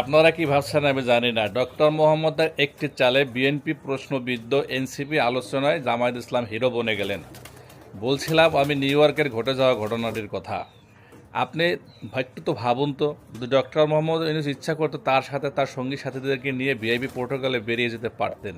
আপনারা কি ভাবছেন আমি জানি না। ডক্টর মোহাম্মদ একটি চালে বিএনপি প্রশ্নবিদ্ধ এনসিপি আলোচনায় জামায়াত ইসলাম হিরো বনে গেলেন। বলছিলাম, আমি নিউ ইয়র্কের ঘটে যাওয়া ঘটনাটির কথা। আপনি একটু তো ভাবুন তো ডক্টর মোহাম্মদ ইউনুস ইচ্ছা করতো তার সাথে, তার সঙ্গী সাথীদেরকে নিয়ে ভিআইপি প্রোটোকলে বেরিয়ে যেতে পারতেন।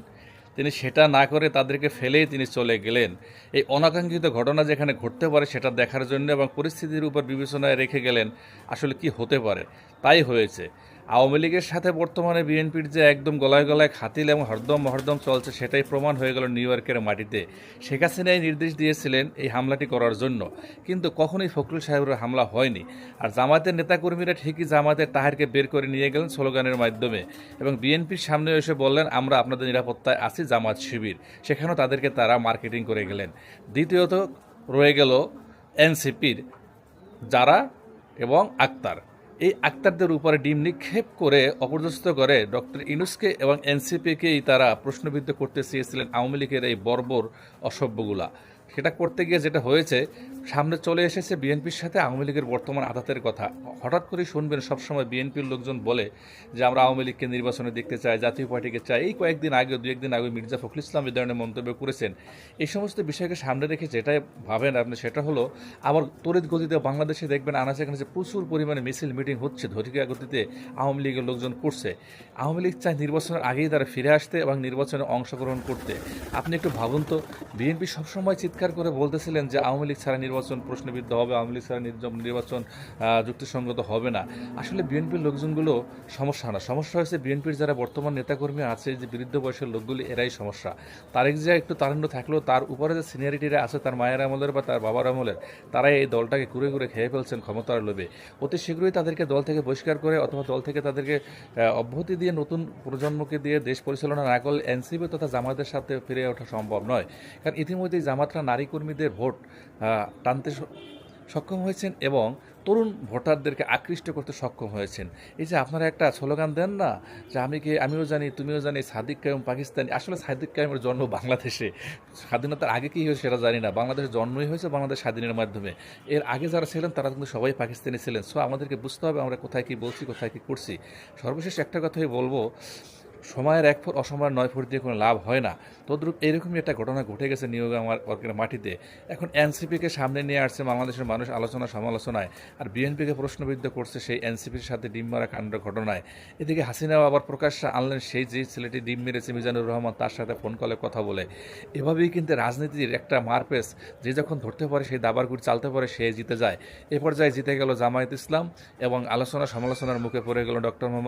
তিনি সেটা না করে তাদেরকে ফেলেই তিনি চলে গেলেন। এই অনাকাঙ্ক্ষিত ঘটনা যেখানে ঘটতে পারে সেটা দেখার জন্য এবং পরিস্থিতির উপর বিবেচনায় রেখে গেলেন, আসলে কি হতে পারে? তাই হয়েছে। আওয়ামী লীগের সাথে বর্তমানে বিএনপির যে একদম গলায় গলায় খাতিল এবং হরদম মহরদম চলছে, সেটাই প্রমাণ হয়ে গেল নিউ ইয়র্কের মাটিতে। শেখ হাসিনাই নির্দেশ দিয়েছিলেন এই হামলাটি করার জন্য। কিন্তু কখনোই ফখরুল সাহেবের হামলা হয়নি। আর জামাতের নেতাকর্মীরা ঠিকই জামাতের তাহারকে বের করে নিয়ে গেলেন স্লোগানের মাধ্যমে। এবং বিএনপির সামনে এসে বললেন, আমরা আপনাদের নিরাপত্তায় আছি জামাত শিবির। সেখানেও তাদেরকে তারা মার্কেটিং করে গেলেন। দ্বিতীয়ত রয়ে গেল এনসিপির যারা এবং আক্তার। এই আক্তারদের উপরে ডিম নিক্ষেপ করে অপর্যস্ত করে ডক্টর ইনুসকে এবং এনসিপিকেই তারা প্রশ্নবিদ্ধ করতে চেয়েছিলেন আওয়ামী লীগের এই বর্বর অসভ্যগুলা। সেটা করতে গিয়ে যেটা হয়েছে, সামনে চলে এসেছে বিএনপির সাথে আওয়ামী লীগের বর্তমান আঘাতের কথা। হঠাৎ করে শুনবেন সবসময় বিএনপির লোকজন বলে যে, আমরা আওয়ামী লীগকে নির্বাচনে দেখতে চাই, জাতীয় পার্টিকে চাই। এই কয়েকদিন আগে দু একদিন আগে মির্জা ফখরুল ইসলাম এই ধরনের মন্তব্য করেছেন। এই সমস্ত বিষয়কে সামনে রেখে যেটাই ভাবেন আপনি, সেটা হলো, আবার তড়িৎ গতিতে বাংলাদেশে দেখবেন আনাচে কানাচে প্রচুর পরিমাণে মিছিল, মিটিং হচ্ছে, ধরিকা গতিতে আওয়ামী লীগের লোকজন করছে। আওয়ামী লীগ চায় নির্বাচনের আগেই তারা ফিরে আসতে এবং নির্বাচনে অংশগ্রহণ করতে। আপনি একটু ভাবুন তো, বিএনপি সবসময় চিৎকার করে বলতেছিলেন যে আওয়ামী লীগ ছাড়া নির্বাচন প্রশ্নবিদ্ধ হবে, আওয়ামী লীগ ছাড়া নির্বাচন যুক্তিসঙ্গত হবে না। আসলে বিএনপির লোকজনগুলো সমস্যা না। সমস্যা হয়েছে বিএনপির যারা বর্তমান নেতাকর্মী আছে, যে বৃদ্ধ বয়সের লোকগুলি, এরাই সমস্যা। তারেক যে একটু তারণ্য থাকলেও তার উপরে যে সিনিয়রিটিরা আছে, তার মায়ের আমলের বা তার বাবার আমলের, তারাই এই দলটাকে ঘুরে ঘুরে খেয়ে ফেলছেন ক্ষমতার লোভে। অতি শীঘ্রই তাদেরকে দল থেকে বহিষ্কার করে অথবা দল থেকে তাদেরকে অব্যাহতি দিয়ে নতুন প্রজন্মকে দিয়ে দেশ পরিচালনা না করলে এনসিপি তথা জামাতের সাথে ফিরে ওঠা সম্ভব নয়। কারণ ইতিমধ্যেই জামাতরা নারী কর্মীদের ভোট টানতে সক্ষম হয়েছেন এবং তরুণ ভোটারদেরকে আকৃষ্ট করতে সক্ষম হয়েছেন। এই যে আপনারা একটা স্লোগান দেন না যে আমি কি, আমিও জানি, তুমিও জানি, সাদিক কায়ুম পাকিস্তানি, আসলে সাদিক কায়ুমের জন্ম বাংলাদেশে। স্বাধীনতার আগে কী হয়েছে সেটা জানি না বাংলাদেশের জন্মই হয়েছে বাংলাদেশ স্বাধীনের মাধ্যমে। এর আগে যারা ছিলেন তারা কিন্তু সবাই পাকিস্তানি ছিলেন। সো আমাদেরকে বুঝতে হবে আমরা কোথায় কী বলছি, কোথায় কী করছি। সর্বশেষ একটা কথাই বলব সময়ের এক ফুট, অসময়ের নয় ফুট দিয়ে কোনো লাভ হয় না। তদ্রূপ এরকমই একটা ঘটনা ঘটে গেছে নিয়োগ আমার ওয়ার্কের মাটিতে। এখন এনসিপিকে সামনে নিয়ে আসছে বাংলাদেশের মানুষ আলোচনা সমালোচনায়, আর বিএনপিকে প্রশ্নবিদ্ধ করছে সেই এনসিপির সাথে ডিম মারা কাণ্ড ঘটনায়। এদিকে হাসিনাও আবার প্রকাশ্যে আনলেন সেই যে ছেলেটি ডিম মেরেছে মিজানুর রহমান, তার সাথে ফোন কলে কথা বলে। এভাবেই কিন্তু রাজনীতির একটা মারপেস, যে যখন ধরতে পারে সেই দাবার গুড় চালতে পারে সে জিতে যায়। এ পর্যায়ে জিতে গেল জামায়াত ইসলাম এবং আলোচনা সমালোচনার মুখে পড়ে গেল ডক্টর